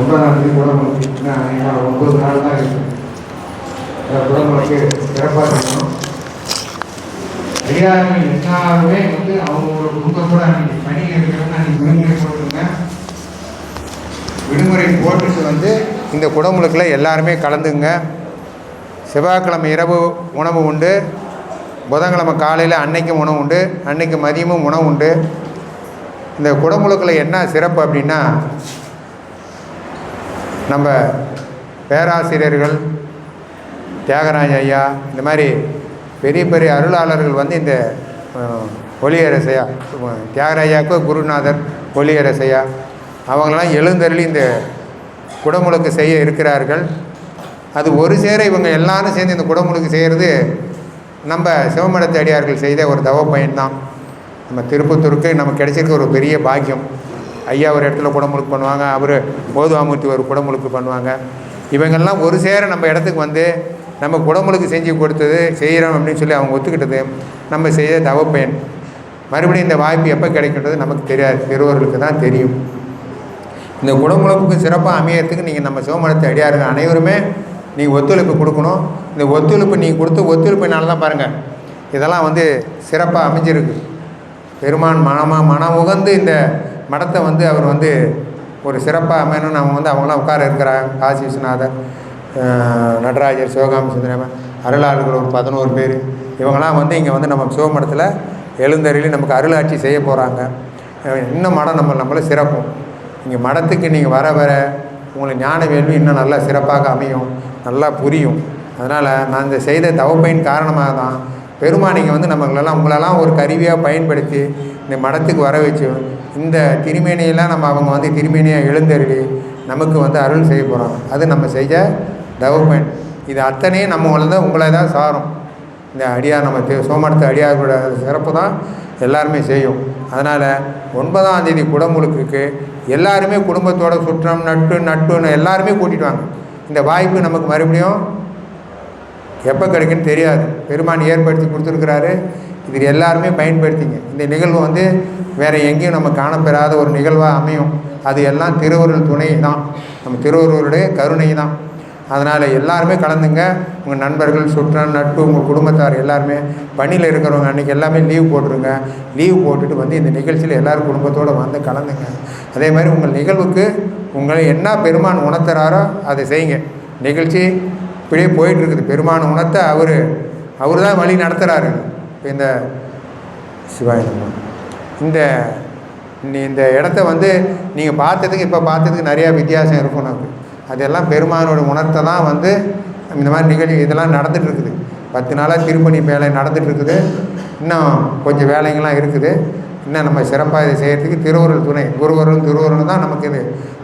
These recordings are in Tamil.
ரொம்ப தேதி குடமுழுக்கு இன்னும் இன்னும் ஒன்பது நாள் தான் இருக்கு இந்த குடமுழுக்கு சிறப்பாக இருக்கணும் எல்லாருமே எல்லாருமே வந்து அவங்களோட குடும்பத்தோட அன்னைக்கு பணி இருக்கிறவங்க அன்னைக்கு விடுமுறை போட்டுருங்க. விடுமுறை போட்டுட்டு வந்து இந்த குடமுழுக்கில் எல்லாருமே கலந்துங்க. செவ்வாய்க்கிழமை இரவு உணவு உண்டு. புதன்கிழமை காலையில் அன்னைக்கும் உணவு உண்டு. அன்னைக்கு மதியமும் உணவு உண்டு. இந்த குடமுழுக்கில் என்ன சிறப்பு அப்படின்னா நம்ம பேராசிரியர்கள் தியாகராஜ ஐயா இந்த மாதிரி பெரிய பெரிய அருளாளர்கள் வந்து இந்த ஒளியரசையா தியாகராஜாவுக்கு குருநாதர் ஒளியரசையா அவங்களாம் எழுந்தருளி இந்த குடமுழுக்கு செய்ய இருக்கிறார்கள். அது ஒரு சேர இவங்க எல்லாரும் சேர்ந்து இந்த குடமுழுக்கு செய்கிறது நம்ம சிவமடத்தடியார்கள் செய்த ஒரு தவ பயன்தான். நம்ம திருப்பத்தூருக்கு நமக்கு கிடைச்சிருக்க ஒரு பெரிய பாக்கியம். ஐயா ஒரு இடத்துல குடமுழுக்கு பண்ணுவாங்க அவர் போதுவாமூர்த்தி ஒரு குடமுழுக்கு பண்ணுவாங்க. இவங்கெல்லாம் ஒரு சேர நம்ம இடத்துக்கு வந்து நம்ம குடமுழுக்கு செஞ்சு கொடுத்தது செய்கிறோம் அப்படின்னு சொல்லி அவங்க ஒத்துக்கிட்டது நம்ம செய்த தவப்பயன் மறுபடியும் இந்த வாய்ப்பு எப்போ கிடைக்கின்றது நமக்கு தெரியாது. திருவர்களுக்கு தான் தெரியும். இந்த குடமுழுப்புக்கு சிறப்பாக அமையறதுக்கு நீங்கள் நம்ம சிவமடத்தை அடியாருங்க அனைவருமே நீங்கள் ஒத்துழைப்பு கொடுக்கணும். இந்த ஒத்துழைப்பு நீங்கள் கொடுத்த ஒத்துழைப்புனால தான் பாருங்கள் இதெல்லாம் வந்து சிறப்பாக அமைஞ்சிருக்கு. பெருமான் மனமாக மனம் உகந்து இந்த மடத்தை வந்து அவர் வந்து ஒரு சிறப்பாக அமையணும்னு அவங்க வந்து அவங்களாம் உட்கார இருக்கிறாங்க. காசி விஸ்வநாதர் நடராஜர் சிவகாமி சுந்தரமன் அருளாளர்கள் ஒரு பதினோரு பேர். இவங்கெல்லாம் வந்து இங்கே வந்து நம்ம சிவமடத்தில் எழுந்தருளி நமக்கு அருளாட்சி செய்ய போகிறாங்க இன்னும் மடம் நம்ம நம்மளை சிறப்பும் இங்கே மடத்துக்கு நீங்கள் வர வர உங்களுக்கு ஞான வேள்வி இன்னும் நல்லா சிறப்பாக அமையும். நல்லா புரியும். அதனால் நான் இந்த செய்த தவப்பையின் காரணமாக தான் பெருமான் நீங்கள் வந்து நம்மளெல்லாம் உங்களெல்லாம் ஒரு கருவியாக பயன்படுத்தி இந்த மடத்துக்கு வர வச்சு இந்த திருமேனியெல்லாம் நம்ம அவங்க வந்து திருமேனியாக எழுந்தருளி நமக்கு வந்து அருள் செய்ய போகிறாங்க அது நம்ம செய்ய தவப்பயன் இது அத்தனையும் நம்ம வந்து உங்களை தான் சாரும். இந்த அடியார் நம்ம சோமடத்து அடியார்களோட சிறப்பு தான் எல்லாருமே செய்யும். அதனால் ஒன்பதாம் தேதி குடமுழுக்குக்கு எல்லாருமே குடும்பத்தோட சுற்றம் நட்டு நட்டுன்னு எல்லாருமே கூட்டிட்டு வாங்க. இந்த வாய்ப்பு நமக்கு மறுபடியும் எப்போ கிடைக்குன்னு தெரியாது. பெருமான் ஏற்படுத்தி கொடுத்துருக்கிறாரு. இது எல்லாருமே பயன்படுத்திங்க. இந்த நிகழ்வு வந்து வேறு எங்கேயும் நம்ம காணப்பெறாத ஒரு நிகழ்வாக அமையும். அது எல்லாம் திருவருள் துணை தான் நம்ம திருவருளுடைய கருணை தான் அதனால் எல்லாருமே கலந்துங்க. உங்கள் நண்பர்கள் சுற்றம் நட்பு உங்கள் குடும்பத்தார் எல்லாருமே பணியில் இருக்கிறவங்க அன்றைக்கி எல்லாமே லீவ் போட்டுருங்க. லீவ் போட்டுட்டு வந்து இந்த நிகழ்ச்சியில் எல்லோரும் குடும்பத்தோடு வந்து கலந்துங்க. அதே மாதிரி உங்கள் நிகழ்வுக்கு உங்களை என்ன பெருமான் உணர்த்துறாரோ அதை செய்யுங்க. நிகழ்ச்சி இப்படியே போயிட்டுருக்குது. பெருமான உணத்தை அவர் அவர் தான் வழி நடத்துகிறாரு இப்போ இந்த சிவாய இந்த இந்த இடத்த வந்து நீங்கள் பார்த்ததுக்கு இப்போ பார்த்ததுக்கு நிறையா வித்தியாசம் இருக்கும் நமக்கு. அதெல்லாம் பெருமானோட உணர்த்தை தான் வந்து இந்த மாதிரி நிகழ்ச்சி இதெல்லாம் நடந்துகிட்ருக்குது பத்து நாளாக திருப்பணி வேலை நடந்துகிட்ருக்குது இருக்குது இன்னும் கொஞ்சம் வேலைங்கள்லாம் இருக்குது. இன்னும் நம்ம சிறப்பாக இதை செய்கிறதுக்கு திருவருள் துணை குருவரும் திருவருள் தான் நமக்கு இது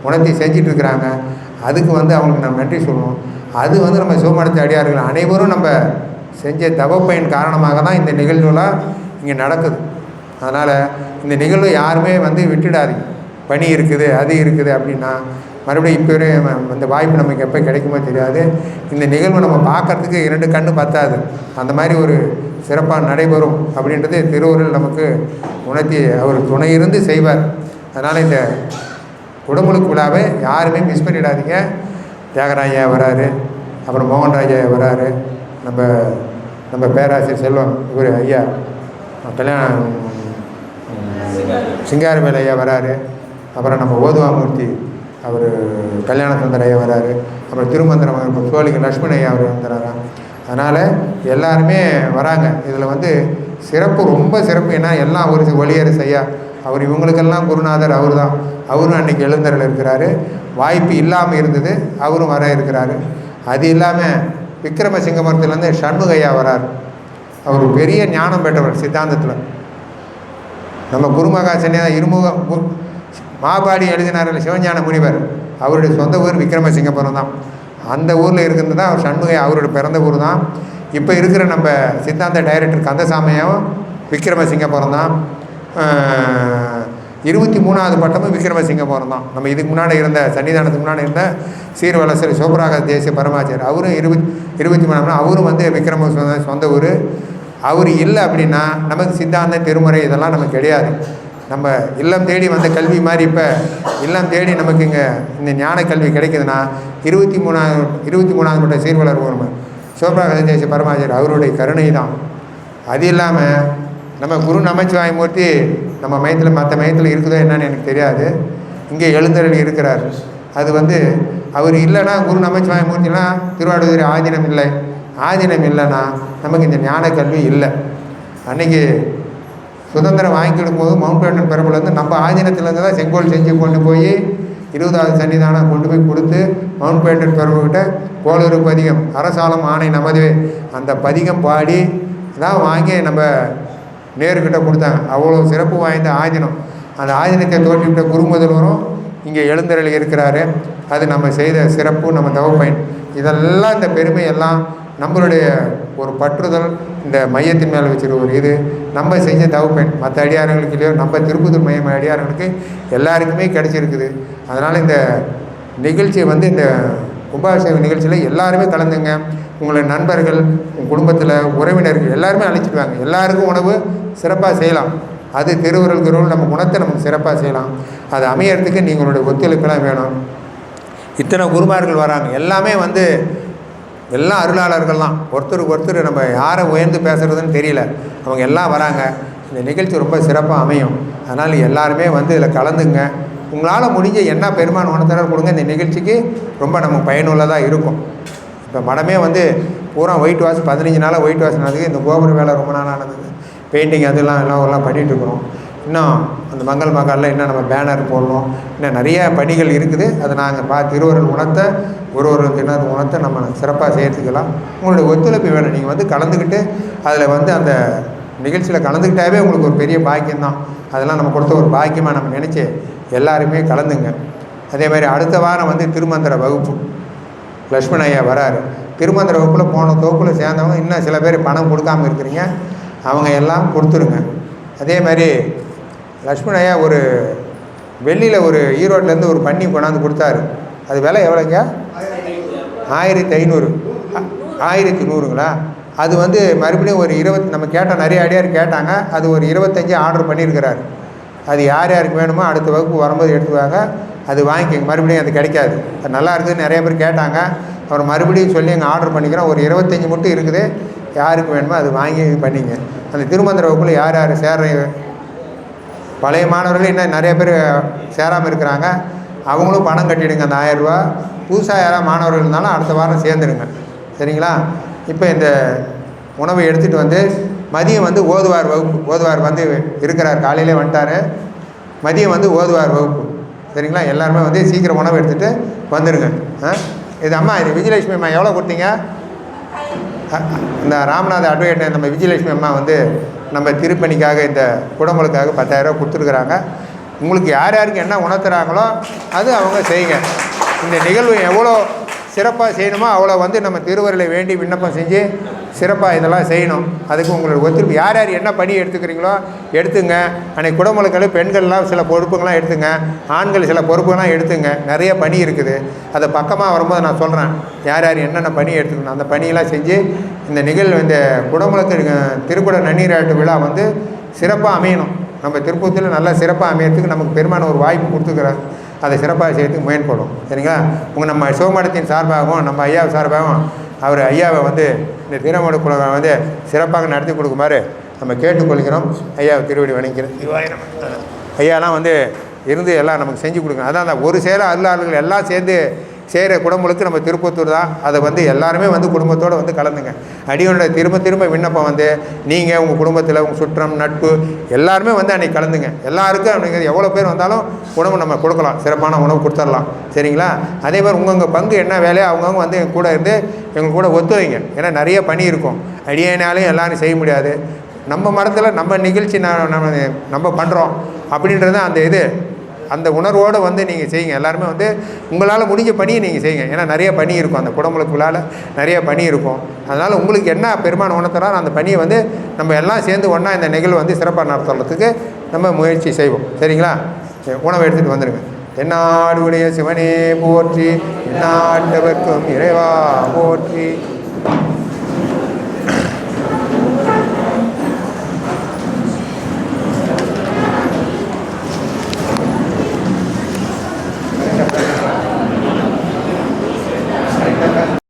உணர்த்தி செஞ்சிட்ருக்குறாங்க அதுக்கு வந்து அவங்களுக்கு நம்ம நன்றி சொல்லணும். அது வந்து நம்ம சிவமடத்தை அடியார்கள் அனைவரும் நம்ம செஞ்ச தவப்பயன் காரணமாக தான் இந்த நிகழ்வுலாம் இங்கே நடக்குது. அதனால் இந்த நிகழ்வு யாருமே வந்து விட்டுடாதீங்க. பணி இருக்குது அது இருக்குது அப்படின்னா மறுபடியும் இப்போ இந்த வாய்ப்பு நமக்கு எப்போ கிடைக்குமோ தெரியாது. இந்த நிகழ்வு நம்ம பார்க்கறதுக்கு இரண்டு கண்ணு பத்தாது. அந்த மாதிரி ஒரு சிறப்பாக நடைபெறும் அப்படின்றது திருவூரில் நமக்கு உணர்த்தி அவர் துணை இருந்து செய்வார். அதனால் இந்த குடமுழுக்கு விழாவை யாருமே மிஸ் பண்ணிடாதீங்க. தியாகராஜா வராரு அப்புறம் மோகன்ராஜா வராரு நம்ம நம்ம பேராசிரியர் செல்வம் இவர் ஐயா. கல்யாணம் சிங்காரவேல் ஐயா வராரு அப்புறம் நம்ம ஓதுவாமூர்த்தி அவர் கல்யாண சுந்தர ஐயா வராரு அப்புறம் திருமந்திரம் சோழிக்கு லக்ஷ்மண் ஐயா அவர் வந்துடுறாராம் அதனால் எல்லாருமே வராங்க. இதில் வந்து சிறப்பு ரொம்ப சிறப்பு. ஏன்னா எல்லாம் ஒரு ஒளியரசு ஐயா. அவர் இவங்களுக்கெல்லாம் குருநாதர் அவர் தான் அவரும் அன்றைக்கி எழுந்தரில் இருக்கிறாரு. வாய்ப்பு இல்லாமல் இருந்தது. அவரும் வர இருக்கிறாரு. அது இல்லாமல் விக்ரமசிங்கமரத்துலேருந்து சண்முக ஐயா வரார். அவர் பெரிய ஞானம் பெற்றவர் சித்தாந்தத்தில். நம்ம குருமகாசனியாக இருமுக மாபாடி எழுதினார்கள் சிவஞான முனிவர். அவருடைய சொந்த ஊர் விக்ரமசிங்கபுரம் தான். அந்த ஊரில் இருக்கிறது தான் அவர் சண்முகை அவருடைய பிறந்த ஊர் தான். இப்போ இருக்கிற நம்ம சித்தாந்த டைரக்டர் கந்தசாமியாவும் விக்ரமசிங்கபுரம் தான். இருபத்தி மூணாவது பட்டமும் விக்ரமசிங்கபுரம் தான் நம்ம இதுக்கு முன்னாடி இருந்த சன்னிதானத்துக்கு முன்னாடி இருந்த சீர்வலசர் சோபராக தேசிய பரமாச்சார். அவரும் இருபத் இருபத்தி மூணாம் அவரும் வந்து விக்ரம சொந்த சொந்த ஊர். அவர் இல்லை அப்படின்னா நமக்கு சித்தாந்த திருமுறை இதெல்லாம் நமக்கு கிடையாது. நம்ம இல்லம் தேடி வந்த கல்வி மாதிரி இப்போ இல்லம் தேடி நமக்கு இங்கே இந்த ஞான கல்வி கிடைக்குதுன்னா இருபத்தி மூணாவது இருபத்தி மூணாவது மட்டும் சீர்வலர் நம்ம சோபராக தேசிய பரமாச்சாரியர் அவருடைய கருணை தான் அது இல்லாமல் நம்ம குரு நமச்சிவாயமூர்த்தி நம்ம மையத்தில் மற்ற மையத்தில் இருக்குதோ என்னன்னு எனக்கு தெரியாது. இங்கே எழுந்தருள் இருக்கிறார். அது வந்து அவர் இல்லைன்னா குரு நமச்சிவாயமூர்த்திலாம் திருவாடுதுறை ஆதீனம் இல்லை. ஆதீனம் இல்லைன்னா நமக்கு இந்த ஞான கல்வி இல்லை. அன்னைக்கு சுதந்திரம் வாங்கி கொடுக்கும்போது மவுண்ட் பேட்டன் நம்ம ஆதீனத்துலேருந்து தான் செங்கோல் செஞ்சு கொண்டு போய் இருபதாவது சன்னிதானம் கொண்டு போய் கொடுத்து மவுண்ட் பேண்டன் பெரம்புக்கிட்ட கோளூர் பதிகம் அரசாலம் ஆணை நமதுவே அந்த பதிகம் பாடி தான் வாங்கி நம்ம நேருக்கிட்ட கொடுத்தாங்க அவ்வளோ சிறப்பு வாய்ந்த ஆதீனம் அந்த ஆதீனத்தை தோற்றிவிட்ட குருமுதல்வரும் இங்கே எழுந்தருளி இருக்கிறாரு. அது நம்ம செய்த சிறப்பு நம்ம தவப்பயன். இதெல்லாம் இந்த பெருமை எல்லாம் நம்மளுடைய ஒரு பற்றுதல் இந்த மையத்தின் மேலே வச்சுருக்க ஒரு இது. நம்ம செஞ்ச தவப்பெண் மற்ற அடியாரங்களுக்கு இல்லையோ நம்ம திருப்பத்தூர் மையம் அடியாரங்களுக்கு எல்லாருக்குமே கிடச்சிருக்குது. அதனால் இந்த நிகழ்ச்சியை வந்து இந்த கும்பாபிஷேக நிகழ்ச்சியில் எல்லாருமே கலந்துங்க. உங்களை நண்பர்கள் உங்கள் குடும்பத்தில் உறவினர்கள் எல்லாருமே அழைச்சிட்டு வாங்க எல்லாருக்கும் உணவு சிறப்பாக செய்யலாம். அது திருவுருள் திருவுருள் நம்ம குணத்தை நம்ம சிறப்பாக செய்யலாம். அது அமையறதுக்கு நீங்களுடைய ஒத்துழைப்பெல்லாம் வேணும். இத்தனை குருமார்கள் வராங்க. எல்லாமே வந்து எல்லாம் அருளாளர்கள் தான் ஒருத்தருக்கு ஒருத்தர் நம்ம யாரை உயர்ந்து பேசுகிறதுன்னு தெரியல. அவங்க எல்லாம் வராங்க. இந்த நிகழ்ச்சி ரொம்ப சிறப்பாக அமையும். அதனால் எல்லாருமே வந்து இதில் கலந்துங்க. உங்களால் முடிஞ்ச என்ன பெருமான் உணர்த்தர கொடுங்க இந்த நிகழ்ச்சிக்கு ரொம்ப நமக்கு பயனுள்ளதாக இருக்கும். இப்போ மடமே வந்து பூரா ஒயிட் வாஷ் பதினஞ்சு நாளாக ஒயிட் வாஷ் நடக்குது இந்த கோபுர வேலை ரொம்ப நாளாக நடந்தது. பெயிண்டிங் அதெல்லாம் எல்லாம் எல்லாம் பண்ணிகிட்டு இருக்கிறோம். இன்னும் அந்த மங்கள் மகாலில் இன்னும் நம்ம பேனர் போடணும். இன்னும் நிறைய பணிகள் இருக்குது. அதை நாங்கள் பா திருவருள் உணர்த்த ஒரு ஒரு தினர் உணர்த்த நம்ம சிறப்பாக சேர்த்துக்கலாம். உங்களுடைய ஒத்துழைப்பு வேணும். நீங்கள் வந்து கலந்துக்கிட்டு அதில் வந்து அந்த நிகழ்ச்சியில் கலந்துக்கிட்டாவே உங்களுக்கு ஒரு பெரிய பாக்கியம் தான் அதெல்லாம் நம்ம கொடுத்த ஒரு பாக்கியமாக நம்ம நினச்சி எல்லாருமே கலந்துங்க. அதே மாதிரி அடுத்த வாரம் வந்து திருமந்திர வகுப்பு. லக்ஷ்மண ஐயா வராரு. திருமந்திர வகுப்பில் போன தொகுப்பில் சேர்ந்தவங்க இன்னும் சில பேர் பணம் கொடுக்காம இருக்கிறீங்க. அவங்க எல்லாம் கொடுத்துருங்க. அதே மாதிரி லக்ஷ்மண ஐயா ஒரு வெள்ளியில் ஒரு ஈரோட்லேருந்து ஒரு பண்ணி கொண்டாந்து கொடுத்தாரு. அது விலை எவ்வளோங்க? ஆயிரத்தி ஐநூறு. ஆயிரத்தி நூறுங்களா? அது வந்து மறுபடியும் ஒரு இருபத்தி நம்ம கேட்ட நிறைய அடியார் கேட்டாங்க. அது ஒரு இருபத்தஞ்சி ஆர்டர் பண்ணியிருக்கிறாரு. அது யார் யாருக்கு வேணுமோ அடுத்த வகுப்பு வரும்போது எடுத்துவாங்க அது வாங்கிக்கோங்க. மறுபடியும் அது கிடைக்காது. அது நல்லா இருக்குது நிறைய பேர் கேட்டாங்க. அப்புறம் மறுபடியும் சொல்லி எங்கள் ஆர்டர் பண்ணிக்கிறோம். ஒரு இருபத்தஞ்சி மட்டும் இருக்குது. யாருக்கு வேணுமோ அது வாங்கி பண்ணிங்க. அந்த திருமந்திர வகுப்பில் யார் யார் சேர்ற பழைய மாணவர்கள் இன்னும் நிறைய பேர் சேராமல் இருக்கிறாங்க. அவங்களும் பணம் கட்டிடுங்க. அந்த ஆயிரரூபா புதுசாக யாராவது மாணவர்கள் இருந்தாலும் அடுத்த வாரம் சேர்ந்துடுங்க சரிங்களா? இப்போ இந்த உணவை எடுத்துகிட்டு வந்து மதியம் வந்து ஓதுவார் வகுப்பு ஓதுவார் வந்து இருக்கிறார். காலையிலே வந்துட்டார். மதியம் வந்து ஓதுவார் வகுப்பு. சரிங்களா? எல்லாருமே வந்து சீக்கிரம் உணவு எடுத்துகிட்டு வந்துடுங்க ஆ? இது அம்மா இது விஜயலட்சுமி அம்மா எவ்வளோ கொடுத்தீங்க? இந்த ராமநாத அட்வொகேட் நம்ம விஜயலட்சுமி அம்மா வந்து நம்ம திருப்பணிக்காக இந்த குடங்களுக்காக பத்தாயிரரூபா கொடுத்துருக்குறாங்க. உங்களுக்கு யார் யாருக்கு என்ன உணர்த்துறாங்களோ அது அவங்க செய்யுங்க. இந்த நிகழ்வு எவ்வளோ சிறப்பாக செய்யணுமோ? அவ்வளோ வந்து நம்ம திருவருளை வேண்டி விண்ணப்பம் செஞ்சு சிறப்பாக இதெல்லாம் செய்யணும். அதுக்கு உங்களோட ஒத்துழைப்பு. யார் யார் என்ன பணி எடுத்துக்கிறீங்களோ எடுத்துங்க. அன்னைக்கு குடமுழுக்கள் பெண்கள்லாம் சில பொறுப்புகள்லாம் எடுத்துங்க. ஆண்கள் சில பொறுப்புகள்லாம் எடுத்துங்க. நிறைய பணி இருக்குது. அதை பக்கமாக வரும்போது நான் சொல்கிறேன் யார் யார் என்னென்ன பணி எடுத்துக்கணும் அந்த பணியெல்லாம் செஞ்சு இந்த நிகழ்வு இந்த குடமுழுக்கு திருக்குட நன்னீராட்டு விழா வந்து சிறப்பாக அமையணும். நம்ம திருப்பூரத்தில் நல்லா சிறப்பாக அமையறதுக்கு நமக்கு பெருமான ஒரு வாய்ப்பு கொடுத்துக்கிறார். அதை சிறப்பாக செய்யறதுக்கு முயன்படும். சரிங்களா? உங்கள் நம்ம சிவமடத்தின் சார்பாகவும் நம்ம ஐயா சார்பாகவும் அவர் ஐயாவை வந்து இந்த திருமண குலவை வந்து சிறப்பாக நடத்தி கொடுக்குமாறு நம்ம கேட்டுக்கொள்கிறோம். ஐயாவை திருவடி வணங்கிறோம் ஐயாலாம் வந்து இருந்து எல்லாம் நமக்கு செஞ்சு கொடுக்கணும். அதான் அந்த ஒரு சேர அருளாளர்கள் எல்லாம் சேர்ந்து செய்கிற குடமுழுக்கு நம்ம திருப்பத்தூர் தான். அதை வந்து எல்லாருமே வந்து குடும்பத்தோடு வந்து கலந்துங்க. அடியோட திரும்ப திரும்ப விண்ணப்பம் வந்து நீங்கள் உங்கள் குடும்பத்தில் உங்கள் சுற்றம் நட்பு எல்லாருமே வந்து அன்றைக்கி கலந்துங்க. எல்லாருக்கும் அன்றைக்கி எவ்வளோ பேர் வந்தாலும் உணவு நம்ம கொடுக்கலாம். சிறப்பான உணவு கொடுத்துடலாம். சரிங்களா? அதே மாதிரி உங்கள் பங்கு என்ன வேலையோ அவங்கவுங்க வந்து எங்கள் கூட இருந்து எங்கள் கூட ஒத்துவைங்க ஏன்னா நிறைய பணி இருக்கும். அடியனாலையும் எல்லாரும் செய்ய முடியாது. நம்ம மரத்தில் நம்ம நிகழ்ச்சி நம்ம நம்ம பண்ணுறோம் அப்படின்றது அந்த இது. அந்த உணர்வோடு வந்து நீங்கள் செய்யுங்க. எல்லாருமே வந்து உங்களால் முடிஞ்ச பணியை நீங்கள் செய்யுங்க. ஏன்னா நிறைய பணி இருக்கும் அந்த குடமுழுக்குள்ளால் நிறைய பணி இருக்கும். அதனால் உங்களுக்கு என்ன பெருமான உணர்த்துறாரோ அந்த பணியை வந்து நம்ம எல்லாம் சேர்ந்து ஒன்றா இந்த நிகழ்வு வந்து சிறப்பாக நடத்துறதுக்கு நம்ம முயற்சி செய்வோம். சரிங்களா? உணவை எடுத்துகிட்டு வந்துடுங்க என்னாடுடைய சிவனே போற்றி நாட்டவர்க்கும் இறைவா போற்றி.